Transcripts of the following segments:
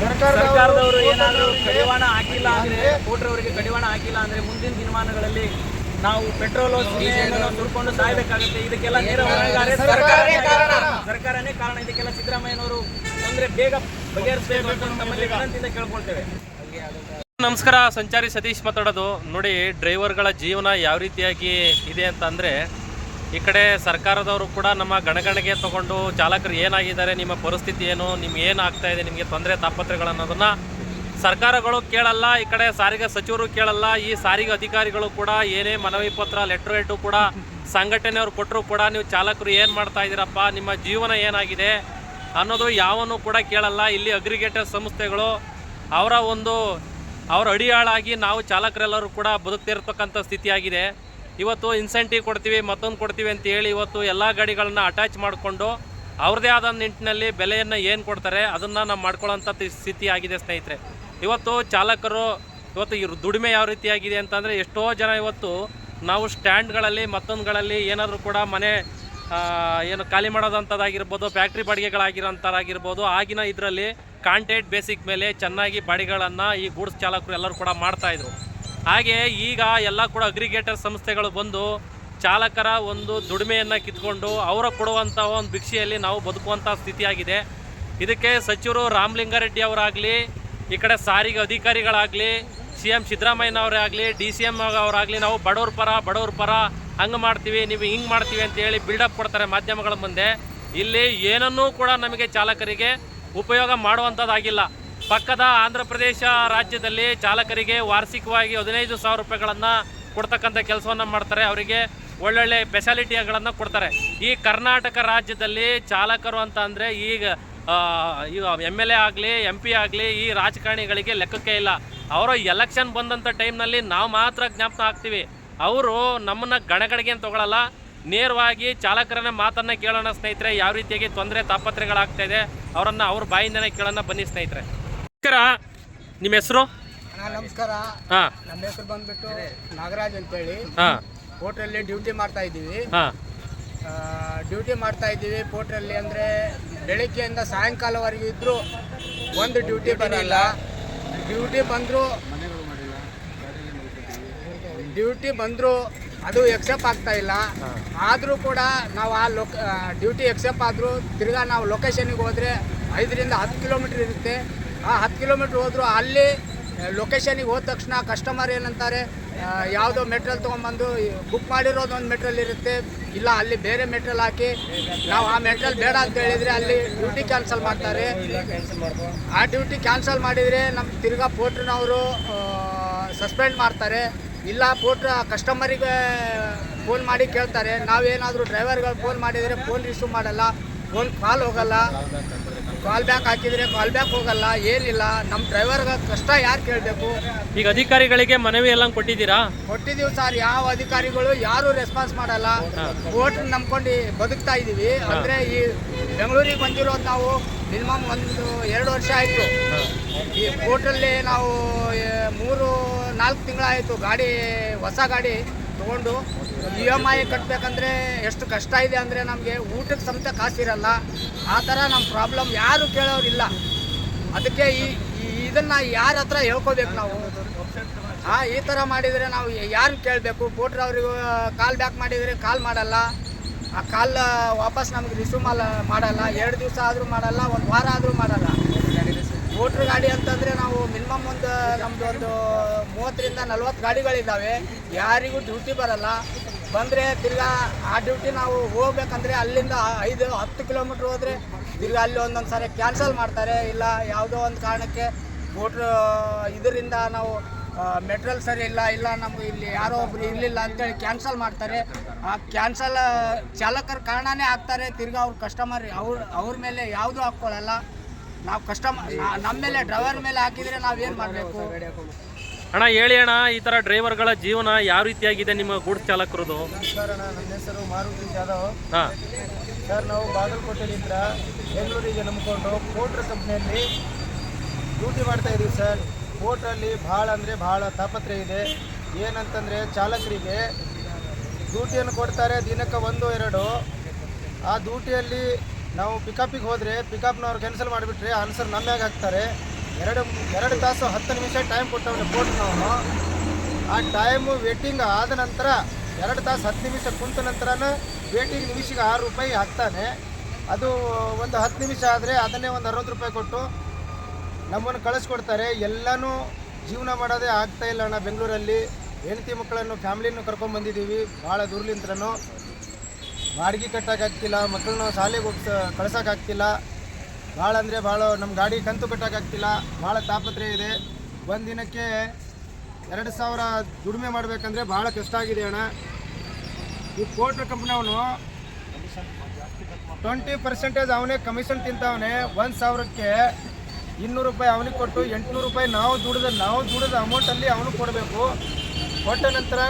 ಸರ್ಕಾರದವರು ಏನಾದರೂ ಕಡಿವಾಣ ಹಾಕಿಲ್ಲ ಅಂದ್ರೆ ಕೋಟ್ರವರಿಗೆ ಕಡಿವಾಣ ಹಾಕಿಲ್ಲ ಅಂದ್ರೆ ಮುಂದಿನ ದಿನಮಾನಗಳಲ್ಲಿ ನಾವು ಪೆಟ್ರೋಲ್ ದುಡ್ಕೊಂಡು ಸಾಯ್ಬೇಕಾಗುತ್ತೆ. ಇದಕ್ಕೆಲ್ಲ ನೇರ ಹೊಣೆಗಾರ ಸರ್ಕಾರನೇ ಕಾರಣ. ಸರ್ಕಾರನೇ ಕಾರಣ. ಇದಕ್ಕೆಲ್ಲ ಸಿದ್ದರಾಮಯ್ಯನವರು ಅಂದ್ರೆ ಬೇಗ ಬಗೆಹರಿಸಬೇಕು ಅಂತ ನಮ್ಮಲ್ಲಿ ವಿನಂತಿಯಿಂದ ಕೇಳ್ಕೊಳ್ತೇವೆ. ನಮಸ್ಕಾರ ಸಂಚಾರಿ ಸತೀಶ್ ಮಾತಾಡೋದು. ನೋಡಿ ಡ್ರೈವರ್ಗಳ ಜೀವನ ಯಾವ ರೀತಿಯಾಗಿ ಇದೆ ಅಂತ ಅಂದರೆ ಈ ಕಡೆ ಸರ್ಕಾರದವರು ಕೂಡ ನಮ್ಮ ಗಣಗಣಗೆ ತಗೊಂಡು ಚಾಲಕರು ಏನಾಗಿದ್ದಾರೆ, ನಿಮ್ಮ ಪರಿಸ್ಥಿತಿ ಏನು, ನಿಮ್ಗೆ ಏನು ಆಗ್ತಾ ಇದೆ, ನಿಮಗೆ ತೊಂದರೆ ತಾಪತ್ರೆಗಳು ಅನ್ನೋದನ್ನ ಸರ್ಕಾರಗಳು ಕೇಳಲ್ಲ, ಈ ಕಡೆ ಸಾರಿಗೆ ಸಚಿವರು ಕೇಳಲ್ಲ, ಈ ಸಾರಿಗೆ ಅಧಿಕಾರಿಗಳು ಕೂಡ ಏನೇ ಮನವಿ ಪತ್ರ ಲೆಟ್ರ್ ಹೆಡ್ಡು ಕೂಡ ಸಂಘಟನೆಯವ್ರು ಕೊಟ್ಟರು ಕೂಡ ನೀವು ಚಾಲಕರು ಏನು ಮಾಡ್ತಾ ಇದ್ದೀರಪ್ಪ, ನಿಮ್ಮ ಜೀವನ ಏನಾಗಿದೆ ಅನ್ನೋದು ಯಾವನು ಕೂಡ ಕೇಳಲ್ಲ. ಇಲ್ಲಿ ಅಗ್ರಿಗೇಟರ್ ಸಂಸ್ಥೆಗಳು ಅವರ ಒಂದು, ಅವರ ಅಡಿಯಾಳಾಗಿ ನಾವು ಚಾಲಕರೆಲ್ಲರೂ ಕೂಡ ಬದುಕ್ತಿರ್ತಕ್ಕಂಥ ಸ್ಥಿತಿಯಾಗಿದೆ. ಇವತ್ತು ಇನ್ಸೆಂಟಿವ್ ಕೊಡ್ತೀವಿ, ಮತ್ತೊಂದು ಕೊಡ್ತೀವಿ ಅಂತ ಹೇಳಿ ಇವತ್ತು ಎಲ್ಲ ಗಾಡಿಗಳನ್ನ ಅಟ್ಯಾಚ್ ಮಾಡಿಕೊಂಡು ಅವ್ರದ್ದೇ ಆದ ನಿಟ್ಟಿನಲ್ಲಿ ಬೆಲೆಯನ್ನು ಏನು ಕೊಡ್ತಾರೆ ಅದನ್ನು ನಾವು ಮಾಡ್ಕೊಳ್ಳೋಂಥ ಸ್ಥಿತಿ ಆಗಿದೆ ಸ್ನೇಹಿತರೆ. ಇವತ್ತು ಚಾಲಕರು, ಇವತ್ತು ಇವ್ರ ದುಡಿಮೆ ಯಾವ ರೀತಿಯಾಗಿದೆ ಅಂತಂದರೆ ಎಷ್ಟೋ ಜನ ಇವತ್ತು ನಾವು ಸ್ಟ್ಯಾಂಡ್ಗಳಲ್ಲಿ, ಮತ್ತೊಂದುಗಳಲ್ಲಿ ಏನಾದರೂ ಕೂಡ ಮನೆ ಏನು ಖಾಲಿ ಮಾಡೋದಂಥದ್ದಾಗಿರ್ಬೋದು ಫ್ಯಾಕ್ಟ್ರಿ ಬಾಡಿಗೆಗಳಾಗಿರೋಂಥದ್ದಾಗಿರ್ಬೋದು ಆಗಿನ ಇದರಲ್ಲಿ ಕಾಂಟ್ಯಾಕ್ಟ್ ಬೇಸಿಕ್ ಮೇಲೆ ಚೆನ್ನಾಗಿ ಬಾಡಿಗಳನ್ನು ಈ ಗೂಡ್ಸ್ ಚಾಲಕರು ಎಲ್ಲರೂ ಕೂಡ ಮಾಡ್ತಾಯಿದ್ರು ಹಾಗೆ ಈಗ ಎಲ್ಲ ಕೂಡ ಅಗ್ರಿಗೇಟರ್ ಸಂಸ್ಥೆಗಳು ಬಂದು ಚಾಲಕರ ಒಂದು ದುಡಿಮೆಯನ್ನು ಕಿತ್ಕೊಂಡು ಅವರ ಕೊಡುವಂಥ ಒಂದು ಭಿಕ್ಷೆಯಲ್ಲಿ ನಾವು ಬದುಕುವಂಥ ಸ್ಥಿತಿಯಾಗಿದೆ. ಇದಕ್ಕೆ ಸಚಿವರು ರಾಮಲಿಂಗಾರೆಡ್ಡಿ ಅವರಾಗಲಿ, ಈ ಕಡೆ ಸಾರಿಗೆ ಅಧಿಕಾರಿಗಳಾಗಲಿ, ಸಿ ಎಂ ಸಿದ್ದರಾಮಯ್ಯನವರೇ ಆಗಲಿ ಡಿ ಸಿ ಎಂ ಅವರಾಗಲಿ ನಾವು ಬಡವ್ರ ಪರ ಬಡವ್ರ ಪರ ಹಂಗೆ ಮಾಡ್ತೀವಿ, ನೀವು ಹಿಂಗೆ ಮಾಡ್ತೀವಿ ಅಂತ ಹೇಳಿ ಬಿಲ್ಡಪ್ ಕೊಡ್ತಾರೆ ಮಾಧ್ಯಮಗಳ ಮುಂದೆ. ಇಲ್ಲಿ ಏನನ್ನೂ ಕೂಡ ನಮಗೆ ಚಾಲಕರಿಗೆ ಉಪಯೋಗ ಮಾಡುವಂಥದ್ದಾಗಿಲ್ಲ ಪಕ್ಕದ ಆಂಧ್ರ ಪ್ರದೇಶ ರಾಜ್ಯದಲ್ಲಿ ಚಾಲಕರಿಗೆ ವಾರ್ಷಿಕವಾಗಿ ಹದಿನೈದು ಸಾವಿರ ರೂಪಾಯಿಗಳನ್ನು ಕೊಡ್ತಕ್ಕಂಥ ಕೆಲಸವನ್ನು ಮಾಡ್ತಾರೆ. ಅವರಿಗೆ ಒಳ್ಳೊಳ್ಳೆ ಫೆಸಿಲಿಟಿಗಳನ್ನು ಕೊಡ್ತಾರೆ. ಈ ಕರ್ನಾಟಕ ರಾಜ್ಯದಲ್ಲಿ ಚಾಲಕರು ಅಂತ ಅಂದರೆ ಈಗ ಎಂ ಎಲ್ ಎ ಆಗಲಿ ಎಂ ಪಿ ಆಗಲಿ ಈ ರಾಜಕಾರಣಿಗಳಿಗೆ ಲೆಕ್ಕಕ್ಕೆ ಇಲ್ಲ. ಅವರು ಎಲೆಕ್ಷನ್ ಬಂದಂಥ ಟೈಮ್ನಲ್ಲಿ ನಾವು ಮಾತ್ರ ಜ್ಞಾಪನ ಆಗ್ತೀವಿ ಅವರು ನಮ್ಮನ್ನು ಗಣಗಣಿಗೆ ಅಂತ ತಗೊಳ್ಳಲ್ಲ ನೇರವಾಗಿ ಚಾಲಕರನ್ನ ಮಾತನ್ನ ಕೇಳೋಣ ಸ್ನೇಹಿತರೆ. ಯಾವ ರೀತಿಯಾಗಿ ತೊಂದರೆ ತಾಪತ್ರೆಗಳಾಗ್ತಾ ಇದೆ, ಅವರನ್ನು ಅವ್ರ ಬಾಯಿಂದನೇ ಕೇಳೋಣ ಬನ್ನಿ ಸ್ನೇಹಿತರೆ. ನಮಸ್ಕಾರ. ನಿಮ್ಮ ಹೆಸರು? ಅಣ್ಣ ನಮಸ್ಕಾರ. ಹಾಂ. ನಮ್ಮ ಹೆಸರು ಬಂದ್ಬಿಟ್ಟು ನಾಗರಾಜ್ ಅಂತೇಳಿ. ಹಾಂ. ಪೋರ್ಟ್ರಲ್ಲಿ ಡ್ಯೂಟಿ ಮಾಡ್ತಾ ಇದ್ದೀವಿ. ಹಾಂ. ಡ್ಯೂಟಿ ಮಾಡ್ತಾ ಇದ್ದೀವಿ. ಪೋರ್ಟ್ರಲ್ಲಿ ಅಂದರೆ ಬೆಳಿಗ್ಗೆಯಿಂದ ಸಾಯಂಕಾಲವರೆಗೆ ಇದ್ದರೂ ಒಂದು ಡ್ಯೂಟಿ ಬರಲ್ಲ ಡ್ಯೂಟಿ ಬಂದರೂ ಡ್ಯೂಟಿ ಬಂದ್ರು ಅದು ಎಕ್ಸೆಪ್ಟ್ ಆಗ್ತಾ ಇಲ್ಲ. ಆದರೂ ಕೂಡ ನಾವು ಆ ಲೊಕ ಡ್ಯೂಟಿ ಎಕ್ಸೆಪ್ಟ್ ಆದರೂ ತಿರ್ಗಾ ನಾವು ಲೊಕೇಶನ್ಗೆ ಹೋದರೆ ಐದರಿಂದ ಹತ್ತು ಕಿಲೋಮೀಟ್ರ್ ಇರುತ್ತೆ. ಆ ಹತ್ತು ಕಿಲೋಮೀಟ್ರ್ ಹೋದರೂ ಅಲ್ಲಿ ಲೊಕೇಶನಿಗೆ ಹೋದ ತಕ್ಷಣ ಕಸ್ಟಮರ್ ಏನಂತಾರೆ ಯಾವುದೋ ಮೆಟ್ರಲ್ ತೊಗೊಂಬಂದು ಬುಕ್ ಮಾಡಿರೋದು ಒಂದು ಮೆಟ್ರಲ್ ಇರುತ್ತೆ, ಇಲ್ಲ ಅಲ್ಲಿ ಬೇರೆ ಮೆಟ್ರಲ್ ಹಾಕಿ, ನಾವು ಆ ಮೆಟ್ರಲ್ ಬೇಡ ಅಂತ ಹೇಳಿದರೆ ಅಲ್ಲಿ ಡ್ಯೂಟಿ ಕ್ಯಾನ್ಸಲ್ ಮಾಡ್ತಾರೆ. ಆ ಡ್ಯೂಟಿ ಕ್ಯಾನ್ಸಲ್ ಮಾಡಿದರೆ ನಮ್ಮ ತಿರ್ಗಾ ಪೋಟ್ರನವರು ಸಸ್ಪೆಂಡ್ ಮಾಡ್ತಾರೆ. ಇಲ್ಲ ಪೋಟ್ರ ಕಸ್ಟಮರಿಗೆ ಫೋನ್ ಮಾಡಿ ಕೇಳ್ತಾರೆ. ನಾವೇನಾದರೂ ಡ್ರೈವರ್ಗಳು ಫೋನ್ ಮಾಡಿದರೆ ಫೋನ್ ರಿಸೀವ್ ಮಾಡಲ್ಲ ಫೋನ್ ಕಾಲ್ ಹೋಗಲ್ಲ. ಕಾಲ್ ಬ್ಯಾಕ್ ಹಾಕಿದರೆ ಕಾಲ್ ಬ್ಯಾಕ್ ಹೋಗಲ್ಲ ಏನಿಲ್ಲ. ನಮ್ಮ ಡ್ರೈವರ್ಗೆ ಕಷ್ಟ ಯಾರು ಕೇಳಬೇಕು? ಈಗ ಅಧಿಕಾರಿಗಳಿಗೆ ಮನವಿ ಎಲ್ಲ ಕೊಟ್ಟಿದ್ದೀರಾ? ಕೊಟ್ಟಿದ್ದೀವಿ ಸರ್ ಯಾವ ಅಧಿಕಾರಿಗಳು ಯಾರು ರೆಸ್ಪಾನ್ಸ್ ಮಾಡಲ್ಲ. ಕೋರ್ಟ್ ನಂಬ್ಕೊಂಡು ಬದುಕ್ತಾ ಇದ್ದೀವಿ ಅಂದರೆ ಈ ಬೆಂಗಳೂರಿಗೆ ಬಂದಿರೋದು ನಾವು ಮಿನಿಮಮ್ ಒಂದು ಎರಡು ವರ್ಷ ಆಯಿತು. ಈ ಕೋರ್ಟಲ್ಲಿ ನಾವು ಮೂರು ನಾಲ್ಕು ತಿಂಗಳಾಯಿತು ಗಾಡಿ ಹೊಸ ಗಾಡಿ ತೊಗೊಂಡು. ಇ ಎಂ ಐ ಕಟ್ಟಬೇಕಂದ್ರೆ ಎಷ್ಟು ಕಷ್ಟ ಇದೆ ಅಂದರೆ ನಮಗೆ ಊಟಕ್ಕೆ ಸಮೇತ ಕಾಸಿರಲ್ಲ. ಆ ಥರ ನಮ್ಮ ಪ್ರಾಬ್ಲಮ್ ಯಾರು ಕೇಳೋರಿಲ್ಲ. ಅದಕ್ಕೆ ಈ ಇದನ್ನು ಯಾರ ಹತ್ರ ಹೇಳ್ಕೋಬೇಕು ನಾವು? ಹಾಂ ಈ ಥರ ಮಾಡಿದರೆ ನಾವು ಯಾರು ಕೇಳಬೇಕು? ಕೋಟ್ರ ಅವರಿಗೂ ಕಾಲ್ ಬ್ಯಾಕ್ ಮಾಡಿದರೆ ಕಾಲ್ ಮಾಡಲ್ಲ. ಆ ಕಾಲ್ ವಾಪಸ್ ನಮಗೆ ರಿಸೀವ್ ಮಾಲ ಮಾಡಲ್ಲ. ಎರಡು ದಿವಸ ಆದರೂ ಮಾಡಲ್ಲ, ಒಂದು ವಾರ ಆದರೂ ಮಾಡಲ್ಲ. ಮೋಟ್ರ್ ಗಾಡಿ ಅಂತಂದರೆ ನಾವು ಮಿನಿಮಮ್ ಒಂದು ನಮ್ಮದು ಒಂದು ಮೂವತ್ತರಿಂದ ನಲ್ವತ್ತು ಗಾಡಿಗಳಿದ್ದಾವೆ. ಯಾರಿಗೂ ಡ್ಯೂಟಿ ಬರಲ್ಲ. ಬಂದರೆ ತಿರ್ಗಾ ಆ ಡ್ಯೂಟಿ ನಾವು ಹೋಗ್ಬೇಕಂದ್ರೆ ಅಲ್ಲಿಂದ ಐದು, ಹತ್ತು ಕಿಲೋಮೀಟ್ರ್ ಹೋದರೆ ತಿರ್ಗಾ ಅಲ್ಲಿ ಒಂದೊಂದು ಸಾರಿ ಕ್ಯಾನ್ಸಲ್ ಮಾಡ್ತಾರೆ. ಇಲ್ಲ ಯಾವುದೋ ಒಂದು ಕಾರಣಕ್ಕೆ ಮೋಟ್ರ್ ಇದರಿಂದ ನಾವು ಮೆಟ್ರಿಯಲ್ ಸರಿ ಇಲ್ಲ ಇಲ್ಲ ನಮ್ಗೆ ಇಲ್ಲಿ ಯಾರೋ ಒಬ್ರು ಇರಲಿಲ್ಲ ಅಂತೇಳಿ ಕ್ಯಾನ್ಸಲ್ ಮಾಡ್ತಾರೆ. ಆ ಕ್ಯಾನ್ಸಲ್ ಚಾಲಕರ ಕಾರಣನೇ ಆಗ್ತಾರೆ. ತಿರ್ಗಾ ಅವ್ರ ಕಸ್ಟಮರ್ ಅವ್ರ ಅವ್ರ ಮೇಲೆ ಯಾವುದೂ ಹಾಕ್ಕೊಳ್ಳಲ್ಲ ನಾವು ಕಸ್ಟಮರ್ ನಮ್ಮ ಮೇಲೆ ಡ್ರೈವರ್ ಮೇಲೆ ಹಾಕಿದರೆ ನಾವೇನು ಮಾಡಬೇಕು? ಅಣ್ಣ ಹೇಳಿ ಅಣ್ಣ ಈ ಥರ ಡ್ರೈವರ್ಗಳ ಜೀವನ ಯಾವ ರೀತಿಯಾಗಿದೆ ನಿಮ್ಮ ಗೂಡ್ಸ್ ಚಾಲಕರದು? ಸರ್ ನನ್ನ ಹೆಸರು ಮಾರುತಿ ಜಾಧವ್. ಹಾಂ. ಸರ್ ನಾವು ಬಾಗಲಕೋಟೆಯಿಂದ ಬೆಂಗಳೂರಿಗೆ ನಂಬಿಕೊಂಡು ಕೋಟ್ರ ಕಂಪ್ನಿಯಲ್ಲಿ ಡ್ಯೂಟಿ ಮಾಡ್ತಾ ಇದ್ದೀವಿ ಸರ್. ಕೋಟ್ರಲ್ಲಿ ಭಾಳ ಅಂದರೆ ಭಾಳ ತಾಪತ್ರೆ ಇದೆ. ಏನಂತಂದರೆ ಚಾಲಕರಿಗೆ ಡ್ಯೂಟಿಯನ್ನು ಕೊಡ್ತಾರೆ ದಿನಕ್ಕೆ ಒಂದು ಎರಡು. ಆ ಡ್ಯೂಟಿಯಲ್ಲಿ ನಾವು ಪಿಕಪಿಗೆ ಹೋದರೆ ಪಿಕಪ್ನವ್ರು ಕ್ಯಾನ್ಸಲ್ ಮಾಡಿಬಿಟ್ರೆ ಆನ್ಸರ್ ನಮ್ಮ ಹಾಕ್ತಾರೆ. ಎರಡು ಎರಡು ತಾಸು ಹತ್ತು ನಿಮಿಷ ಟೈಮ್ ಕೊಟ್ಟವನೆ ಕೋರ್ಟ್ನವನು ಆ ಟೈಮು ವೇಟಿಂಗ್ ಆದ ನಂತರ ಎರಡು ತಾಸು ಹತ್ತು ನಿಮಿಷ ಕುಂತ ನಂತರನೂ ವೇಟಿಂಗ್ ನಿಮಿಷಕ್ಕೆ ಆರು ರೂಪಾಯಿ ಹಾಕ್ತಾನೆ. ಅದು ಒಂದು ಹತ್ತು ನಿಮಿಷ ಆದರೆ ಅದನ್ನೇ ಒಂದು ಅರವತ್ತು ರೂಪಾಯಿ ಕೊಟ್ಟು ನಮ್ಮನ್ನು ಕಳಿಸ್ಕೊಡ್ತಾರೆ. ಎಲ್ಲನೂ ಜೀವನ ಮಾಡೋದೇ ಆಗ್ತಾ ಇಲ್ಲ ಅಣ್ಣ ಬೆಂಗಳೂರಲ್ಲಿ. ಹೆಂಡತಿ ಮಕ್ಕಳನ್ನು ಫ್ಯಾಮ್ಲಿನೂ ಕರ್ಕೊಂಡ್ಬಂದಿದ್ದೀವಿ ಭಾಳ ದೂರ್ಲಿಂತ್ರನೂ ಬಾಡಿಗೆ ಕಟ್ಟೋಕ್ಕಾಗ್ತಿಲ್ಲ ಮಕ್ಕಳನ್ನ ಶಾಲೆಗೆ ಹೋಗ್ತಾ ಕಳ್ಸೋಕ್ಕಾಗ್ತಿಲ್ಲ ಭಾಳ ಅಂದರೆ ಭಾಳ ನಮ್ಮ ಗಾಡಿ ಕಂತು ಕಟ್ಟೋಕ್ಕಾಗ್ತಿಲ್ಲ ಭಾಳ ತಾಪತ್ರೆ ಇದೆ. ಒಂದು ದಿನಕ್ಕೆ ಎರಡು ಸಾವಿರ ದುಡಿಮೆ ಮಾಡಬೇಕಂದ್ರೆ ಭಾಳ ಕಷ್ಟ ಆಗಿದೆ ಅಣ್ಣ. ಈ ಕೋಟ್ರ ಕಂಪ್ನಿಯವನು ಟ್ವೆಂಟಿ ಪರ್ಸೆಂಟೇಜ್ ಅವನೇ ಕಮಿಷನ್ ತಿಂತವನೆ. ಒಂದು ಸಾವಿರಕ್ಕೆ ಇನ್ನೂರು ರೂಪಾಯಿ ಅವನಿಗೆ ಕೊಟ್ಟು ಎಂಟುನೂರು ರೂಪಾಯಿ ನಾವು ದುಡಿದ ನಾವು ದುಡಿದ ಅಮೌಂಟಲ್ಲಿ ಅವನು ಕೊಡಬೇಕು. ಕೊಟ್ಟ ನಂತರ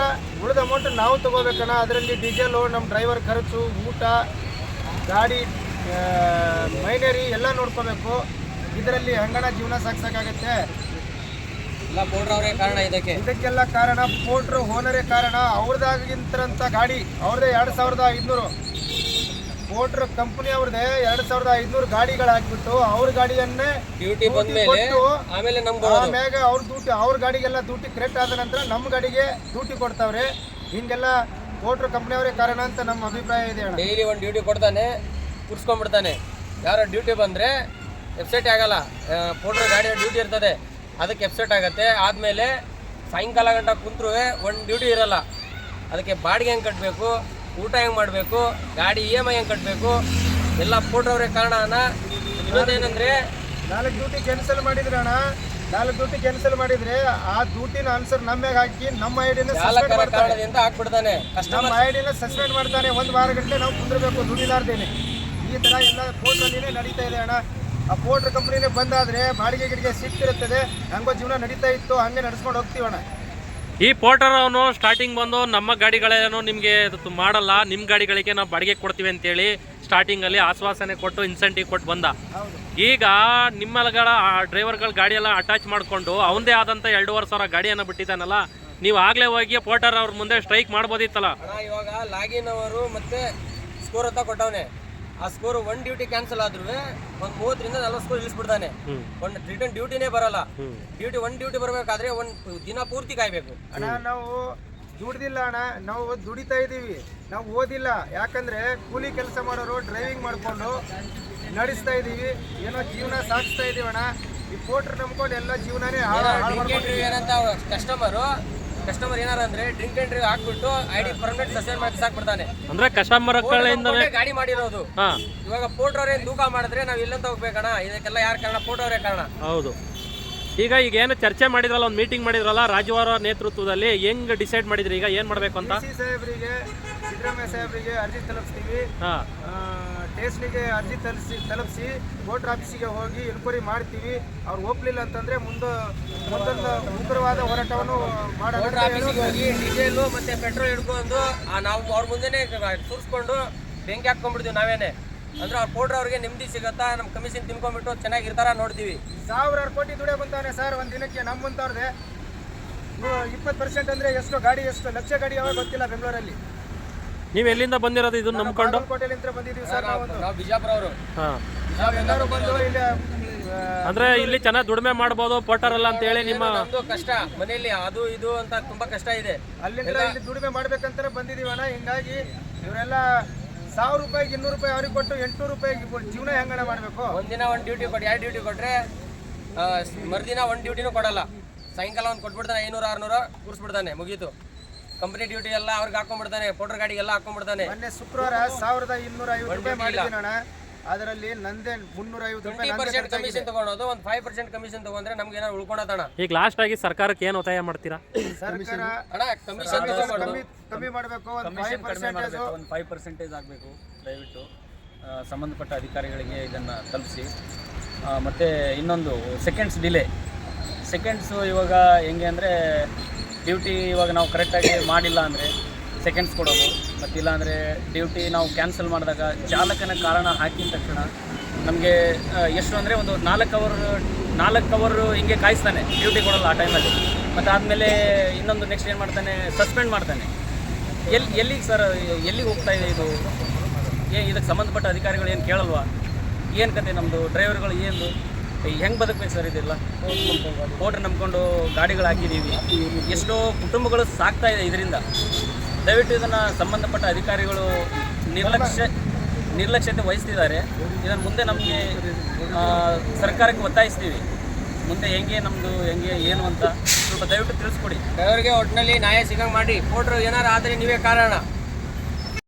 ಉಳಿದ ಅಮೌಂಟ್ ನಾವು ತೊಗೋಬೇಕಣ್ಣ. ಅದರಲ್ಲಿ ಡೀಸೆಲು ನಮ್ಮ ಡ್ರೈವರ್ ಖರ್ಚು, ಊಟ, ಗಾಡಿ ಮೈನರಿ ಎಲ್ಲ ನೋಡ್ಕೋಬೇಕು. ಇದರಲ್ಲಿ ಹಂಗಣ ಜೀವನ ಸಾಗಿಸೋಕ್ಕಾಗತ್ತೆ. ಎಲ್ಲ ಕಾರಣ ಇದಕ್ಕೆ. ಇದಕ್ಕೆಲ್ಲ ಕಾರಣ ಪೋಟ್ರು ಓನರೇ ಕಾರಣ ಅವ್ರದಾಗಿಂತರಂತ ಗಾಡಿ ಅವ್ರದೇ ಎರಡು ಸಾವಿರದ ಐದುನೂರು. ಪೋಟ್ರ್ ಕಂಪನಿ ಅವ್ರದೇ ಎರಡು ಸಾವಿರದ ಐದುನೂರು ಗಾಡಿಗಳು ಹಾಕ್ಬಿಟ್ಟು ಅವ್ರ ಗಾಡಿಯನ್ನೇ ಡ್ಯೂಟಿ ಬಂದ್ಮೇಲೆ ಆಮೇಲೆ ನಮ್ಮ ಆಮ್ಯಾಗ ಅವ್ರ ಡ್ಯೂಟಿ ಅವ್ರ ಗಾಡಿಗೆಲ್ಲ ಡ್ಯೂಟಿ ಕರೆಕ್ಟ್ ಆದ ನಂತರ ನಮ್ಮ ಗಾಡಿಗೆ ಡ್ಯೂಟಿ ಕೊಡ್ತಾವ್ರೆ. ಹಿಂಗೆಲ್ಲ ಪೋಟ್ರ್ ಕಂಪ್ನಿಯವರೇ ಕಾರಣ ಅಂತ ನಮ್ಮ ಅಭಿಪ್ರಾಯ ಇದೆ ಡೈಲಿ ಒಂದು ಡ್ಯೂಟಿ ಕೊಡ್ತಾನೆ. ಕೂರ್ಸ್ಕೊಂಡ್ಬಿಡ್ತಾನೆ. ಯಾರೋ ಡ್ಯೂಟಿ ಬಂದರೆ ಎಫ್ಸೆಟ್ ಆಗಲ್ಲ. ಫೋಟೋ ಗಾಡಿಯ ಡ್ಯೂಟಿ ಇರ್ತದೆ. ಅದಕ್ಕೆ ಎಫ್ಸೆಟ್ ಆಗುತ್ತೆ. ಆದಮೇಲೆ ಸಾಯಂಕಾಲ ಗಂಟ ಕುಂತ್ರೂ ಒಂದು ಡ್ಯೂಟಿ ಇರಲ್ಲ. ಅದಕ್ಕೆ ಬಾಡಿಗೆ ಹೆಂಗೆ ಕಟ್ಟಬೇಕು ಊಟ ಹೆಂಗೆ ಮಾಡಬೇಕು? ಗಾಡಿ ಇ ಎಂ ಐ ಹೆಂಗೆ ಕಟ್ಟಬೇಕು ಎಲ್ಲ ಪೌಡ್ರವರೇ ಕಾರಣ ಅಣ್ಣ. ಇನ್ನೊಂದೇನೆಂದರೆ ನಾಲ್ಕು ಡ್ಯೂಟಿ ಕ್ಯಾನ್ಸಲ್ ಮಾಡಿದ್ರೆ ಅಣ್ಣ. ನಾಲ್ಕು ಡ್ಯೂಟಿ ಕ್ಯಾನ್ಸಲ್ ಮಾಡಿದ್ರೆ ಆ ಡ್ಯೂಟಿನ ಆನ್ಸರ್ ನಮ್ಮೆಗೆ ಹಾಕಿ ನಮ್ಮ ಐಡಿನ ಸಸ್ಪೆಂಡ್ ಮಾಡ್ತಾನೆ. ಮಾಡ್ತಾರೆ ಕಾರಣದಿಂದ ಹಾಕ್ಬಿಡ್ತಾನೆ. ನಮ್ಮ ಐಡಿನ ಸಸ್ಪೆಂಡ್ ಮಾಡ್ತಾನೆ. ಒಂದು ವಾರ ಗಂಟೆ ನಾವು ಕುಂದಿರಬೇಕು. ದುಡಿಲಾರ್ದೇನೆ ಈ ಥರ ಎಲ್ಲ ಪೋರ್ಟ್ರಲ್ಲಿನೇ ನಡೀತಾ ಇದೆ ಅಣ್ಣ. ಆ ಪೋರ್ಟ್ರ್ ಕಂಪ್ನಿನೇ ಬಂದಾದ್ರೆ ಬಾಡಿಗೆ ಗಿಡಿಗೆ ಸಿಕ್ತಿರುತ್ತದೆ ಹಂಗೋ ಜೀವನ ನಡೀತಾ ಇತ್ತು ಹಂಗೆ ನಡ್ಸ್ಕೊಂಡು ಹೋಗ್ತೀವಣ್ಣ ಈ ಪೋರ್ಟರ್ ಅವನು ಸ್ಟಾರ್ಟಿಂಗ್ ಬಂದು ನಮ್ಮ ಗಾಡಿಗಳೇನೋ ನಿಮಗೆ ಮಾಡಲ್ಲ ನಿಮ್ಮ ಗಾಡಿಗಳಿಗೆ ನಾವು ಬಾಡಿಗೆ ಕೊಡ್ತೀವಿ ಅಂತೇಳಿ ಸ್ಟಾರ್ಟಿಂಗಲ್ಲಿ ಆಶ್ವಾಸನೆ ಕೊಟ್ಟು ಇನ್ಸೆಂಟಿವ್ ಕೊಟ್ಟು ಬಂದ. ಹೌದು. ಈಗ ಆ ಡ್ರೈವರ್ಗಳ ಗಾಡಿಯೆಲ್ಲ ಎಲ್ಲ ಅಟ್ಯಾಚ್ ಮಾಡಿಕೊಂಡು ಅವನದೇ ಆದಂಥ ಎರಡೂವರೆ ಸಾವಿರ ಗಾಡಿಯನ್ನು ಬಿಟ್ಟಿದ್ದಾನಲ್ಲ ನೀವು ಆಗಲೇ ಹೋಗಿ ಪೋರ್ಟರ್ ಅವ್ರ ಮುಂದೆ ಸ್ಟ್ರೈಕ್ ಮಾಡ್ಬೋದಿತ್ತಲ್ಲ? ಅಣ್ಣ ಇವಾಗ ಲಾಗಿನ್ ಅವರು ಮತ್ತೆ ಸ್ಕೋರ್ ಅಂತ ಕೊಟ್ಟವನೆ. ಆ ಸ್ಕೋರ್ ಒನ್ ಡ್ಯೂಟಿ ಕ್ಯಾನ್ಸಲ್ ಆದ್ರೂ ಒಂದು ಮೂವತ್ತರಿಂದ ನಲ್ವತ್ತು ಸ್ಕೋರ್ ಇಳಿಸ್ಬಿಡ್ತಾನೆ ಒಂದ್ ರಿಟರ್ನ್ ಡ್ಯೂಟಿನೇ ಬರಲ್ಲ. ಡ್ಯೂಟಿ ಒನ್ ಡ್ಯೂಟಿ ಬರಬೇಕಾದ್ರೆ ಒಂದು ದಿನ ಪೂರ್ತಿ ಕಾಯ್ಬೇಕು. ಅಣ್ಣ ನಾವು ದುಡ್ದಿಲ್ಲ ಅಣ್ಣ ನಾವು ದುಡಿತಾ ಇದ್ದೀವಿ. ನಾವು ಓದಿಲ್ಲ. ಯಾಕಂದ್ರೆ ಕೂಲಿ ಕೆಲಸ ಮಾಡೋರು ಡ್ರೈವಿಂಗ್ ಮಾಡಿಕೊಂಡು ನಡೆಸ್ತಾ ಇದ್ದೀವಿ. ಏನೋ ಜೀವನ ಸಾಗಿಸ್ತಾ ಇದೀವಿ ಅಣ್ಣ ಈ ಪೋಟ್ರ್ ನಂಬ್ಕೊಂಡು ಎಲ್ಲ ಜೀವನನೇ ಹಾಳು ಮಾಡ್ಕೊಂಡು ಏನಂತ ಕಸ್ಟಮರು ಕಸ್ಟಮರ್ ಏನಾರ ಅಂದ್ರೆ ಡ್ರಿಂಕ್ ಅಂಡ್ ಡ್ರೈವ್ ಹಾಕ್ಬಿಟ್ಟು ಐ ಡಿ ಪರ್ಮನೆಂಟ್ ಸಸ್ಪೆಂಡ್ ಮಾಡಿ ಸಾಕ್ಬಿಡ್ತಾನೆ. ಅಂದ್ರೆ ಕಸ್ಟಮರ್ ಗಾಡಿ ಮಾಡಿರೋದು. ಇವಾಗ ಅವ್ರೇನ್ ತೂಕ ಮಾಡಿದ್ರೆ ನಾವ್ ಇಲ್ಲಂತ ಹೋಗ್ಬೇಕಣ್ಣ ಇದಕ್ಕೆಲ್ಲ ಯಾರ ಕಾರಣ? ಪೋಟ್ರವ್ರೆ ಕಾರಣ. ಹೌದು. ಈಗ ಈಗ ಏನು ಚರ್ಚೆ ಮಾಡಿದ್ರಲ್ಲ ಒಂದು ಮೀಟಿಂಗ್ ಮಾಡಿದ್ರಲ್ಲ ರಾಜವಾರ ನೇತೃತ್ವದಲ್ಲಿ ಹೆಂಗ್ ಡಿಸೈಡ್ ಮಾಡಿದ್ರಿ? ಈಗ ಏನ್ ಮಾಡ್ಬೇಕು ಅಂತ? ಸಿ ಸಾಹೇಬರಿಗೆ ಸಿದ್ದರಾಮಯ್ಯ ಸಾಹೇಬರಿಗೆ ಅರ್ಜಿ ತಲುಪಿಸ್ತೀವಿ. ಹಾ. ಟೇಸ್ಟಿಗೆ ಅರ್ಜಿ ತಲುಪಿಸಿ ತಲುಪಿಸಿ ವೋಟರ್ ಆಫೀಸಿಗೆ ಹೋಗಿ ಎನ್ಕ್ವೈರಿ ಮಾಡ್ತೀವಿ. ಅವ್ರು ಒಪ್ಪಲಿಲ್ಲ ಅಂತಂದ್ರೆ ಮುಂದೆ ಮುಂದೊಂದು ಉಗ್ರವಾದ ಹೋರಾಟವನ್ನು ವೋಟರ್ ಆಫೀಸಿಗೆ ಹೋಗಿ ಡೀಸೆಲು ಮತ್ತೆ ಪೆಟ್ರೋಲ್ ಹಿಡ್ಕೊಂಡು ಆ ನಾವು ಅವ್ರ ಮುಂದೆನೆ ಸುರಿಸ್ಕೊಂಡು ಬೆಂಕಿ ಹಾಕೊಂಡ್ಬಿಡ್ತೀವಿ ನಾವೇನೆ. ಅಂದ್ರೆ ಅವ್ರ ಪೌಡ್ರ್ ಅವ್ರಿಗೆ ನೆಮ್ಮದಿ ಸಿಗತ್ತಾ ನಮ್ಮ ಕಮಿಷನ್ ತಿನ್ಕೊಂಡ್ಬಿಟ್ಟು ಚೆನ್ನಾಗಿರ್ತಾರ ನೋಡ್ತೀವಿ. ಸಾವಿರಾರು ಕೋಟಿ ದುಡಿಯೋ ಬಂತಾನೆ ಸರ್ ಒಂದು ದಿನಕ್ಕೆ ನಮ್ಮಂತವ್ರದೆ ಇಪ್ಪತ್ತು ಪರ್ಸೆಂಟ್ ಅಂದ್ರೆ ಎಷ್ಟು ಗಾಡಿ ಎಷ್ಟು ಲಕ್ಷ ಗಾಡಿ ಯಾವಾಗ ಗೊತ್ತಿಲ್ಲ ಬೆಂಗಳೂರಲ್ಲಿ. ನೀವು ಎಲ್ಲಿಂದ ಬಂದಿರೋದು ಇದು ನಂಬ್ಕೊಂಡು ಬಾಗಲಕೋಟೆಲಿಂದ ಬಂದಿದ್ದೀವಿ ಸರ್ ನಾವು ನಾವು ಬಿಜಾಪುರ ಅವರು ಹಾಂ. ನಾವೆಲ್ಲರೂ ಬಂದು ಇಲ್ಲಿ ಅಂದ್ರೆ ಇಲ್ಲಿ ಚೆನ್ನಾಗಿ ದುಡಿಮೆ ಮಾಡಬಹುದು ಪೋರ್ಟರ್ ಅಲ್ಲ ಅಂತ ಹೇಳಿ ನಿಮ್ಮ ನಮ್ದು ಕಷ್ಟ. ಮನೆಯಲ್ಲಿ ಅದು ಇದು ಅಂತ ತುಂಬಾ ಕಷ್ಟ ಇದೆ. ಅಲ್ಲಿಂದ ಇಲ್ಲಿ ದುಡಿಮೆ ಮಾಡ್ಬೇಕಂತಾನೆ ಬಂದಿದೀವಣ್ಣ ಹಿಂಗಾಗಿ ಇವರೆಲ್ಲ ಸಾವಿರ ರೂಪಾಯಿಗೆ ಇನ್ನೂರು ರೂಪಾಯಿ ಅವ್ರಿಗೆ ಕೊಟ್ಟು ಎಂಟ್ನೂರು ರೂಪಾಯಿಗೆ ಜೀವನ ಹೆಂಗಣ ಮಾಡಬೇಕು? ಒಂದಿನ ಒಂದು ಡ್ಯೂಟಿ ಕೊಟ್ಟು ಎರಡು ಡ್ಯೂಟಿ ಕೊಟ್ರೆ ಆ, ಮರುದಿನ ಒಂದು ಡ್ಯೂಟಿನೂ ಕೊಡಲ್ಲ. ಸಾಯಂಕಾಲ ಒಂದು ಕೊಟ್ಬಿಡ್ತಾನೆ ಐನೂರು ಆರ್ನೂರ ಕೂರಿಸ್ಬಿಡ್ತಾನೆ ಮುಗೀತು. ಕಂಪನಿ ಡ್ಯೂಟಿ ಎಲ್ಲ ಅವ್ರಿಗೆ ಹಾಕೊಂಡ್ಬಿಡ್ತಾನೆ ಪೌಡರ್ ಗಾಡಿಗೆಲ್ಲ ಹಾಕೊಂಡ್ಬಿಡ್ತಾನೆ. ಮೊನ್ನೆ ಶುಕ್ರವಾರ ಸಾವಿರದ ಇನ್ನೂರ ಐವತ್ತು ರೂಪಾಯಿ ಮಾಡಿದ್ದೀನಿ ಅಣ್ಣ ಅದರಲ್ಲಿ ನಂದೇ ಮುನ್ನೂರ ಐವತ್ತು ರೂಪಾಯಿ ನಂದೇ ಪರ್ಸೆಂಟ್ ಕಮಿಷನ್ ತಗೊಳೋದು ಒಂದು ಫೈವ್ ಪರ್ಸೆಂಟ್ ಕಮಿಷನ್ ತಗೊಂಡ್ರೆ ನಮ್ಗೆ ಏನಾದ್ರು ಉಳ್ಕೊಳತಣ ಈಗ ಲಾಸ್ಟ್ ಆಗಿ ಸರ್ಕಾರಕ್ಕೆ ಏನು ಒತ್ತಾಯ ಮಾಡ್ತೀರಾ? ಸರ್ಕಾರ ಅಣ್ಣ ಕಮಿಷನ್ ಕಮ್ಮಿ ಕಮ್ಮಿ ಮಾಡಬೇಕು ಒಂದು ಫೈವ್ ಪರ್ಸೆಂಟೇಜ್ ಒಂದು ಫೈವ್ ಪರ್ಸೆಂಟೇಜ್ ಆಗಬೇಕು. ದಯವಿಟ್ಟು ಆ, ಸಂಬಂಧಪಟ್ಟ ಅಧಿಕಾರಿಗಳಿಗೆ ಇದನ್ನು ತಲುಪಿಸಿ. ಮತ್ತು ಇನ್ನೊಂದು ಸೆಕೆಂಡ್ಸ್ ಡಿಲೇ ಸೆಕೆಂಡ್ಸು ಇವಾಗ ಹೆಂಗೆ ಅಂದರೆ ಡ್ಯೂಟಿ ಇವಾಗ ನಾವು ಕರೆಕ್ಟಾಗಿ ಮಾಡಿಲ್ಲ ಅಂದರೆ ಸೆಕೆಂಡ್ಸ್ ಕೊಡೋದು. ಮತ್ತಿಲ್ಲ ಅಂದರೆ ಡ್ಯೂಟಿ ನಾವು ಕ್ಯಾನ್ಸಲ್ ಮಾಡಿದಾಗ ಚಾಲಕನ ಕಾರಣ ಹಾಕಿದ ತಕ್ಷಣ ನಮಗೆ ಎಷ್ಟು ಅಂದರೆ ಒಂದು ನಾಲ್ಕು ಅವರ್ ನಾಲ್ಕು ಅವರು ಹಿಂಗೆ ಕಾಯಿಸ್ತಾನೆ ಡ್ಯೂಟಿ ಕೊಡಲ್ಲ ಆ ಟೈಮಲ್ಲಿ ಮತ್ತು ಆದಮೇಲೆ ಇನ್ನೊಂದು ನೆಕ್ಸ್ಟ್ ಏನು ಮಾಡ್ತಾನೆ ಸಸ್ಪೆಂಡ್ ಮಾಡ್ತಾನೆ. ಎಲ್ಲಿ ಎಲ್ಲಿಗೆ ಸರ್ ಎಲ್ಲಿಗೆ ಹೋಗ್ತಾ ಇದೆ ಇದು? ಏ ಇದಕ್ಕೆ ಸಂಬಂಧಪಟ್ಟ ಅಧಿಕಾರಿಗಳು ಏನು ಕೇಳಲ್ವಾ? ಏನು ಕತೆ ನಮ್ಮದು ಡ್ರೈವರ್ಗಳು ಏನು? ಹೆಂಗೆ ಬದುಕಬೇಕು ಸರ್ ಇದೆಲ್ಲ? ಓಟ್ರ್ ನಂಬ್ಕೊಂಡು ಗಾಡಿಗಳು ಹಾಕಿದ್ದೀವಿ ಎಷ್ಟೋ ಕುಟುಂಬಗಳು ಸಾಕ್ತಾ ಇದೆ ಇದರಿಂದ. ದಯವಿಟ್ಟು ಇದನ್ನು ಸಂಬಂಧಪಟ್ಟ ಅಧಿಕಾರಿಗಳು ನಿರ್ಲಕ್ಷ್ಯ ನಿರ್ಲಕ್ಷ್ಯತೆ ವಹಿಸ್ತಿದ್ದಾರೆ. ಇದನ್ನು ಮುಂದೆ ನಮಗೆ ಸರ್ಕಾರಕ್ಕೆ ಒತ್ತಾಯಿಸ್ತೀವಿ. ಮುಂದೆ ಹೆಂಗೆ ನಮ್ಮದು ಹೆಂಗೆ ಏನು ಅಂತ ಸ್ವಲ್ಪ ದಯವಿಟ್ಟು ತಿಳಿಸ್ಕೊಡಿ. ಡ್ರೈವರ್ಗೆ ಒಟ್ಟಿನಲ್ಲಿ ನ್ಯಾಯ ಸಿಗಂಗೆ ಮಾಡಿ. ಕೋಟ್ರು ಏನಾರು ಆದರೆ ನೀವೇ ಕಾರಣ.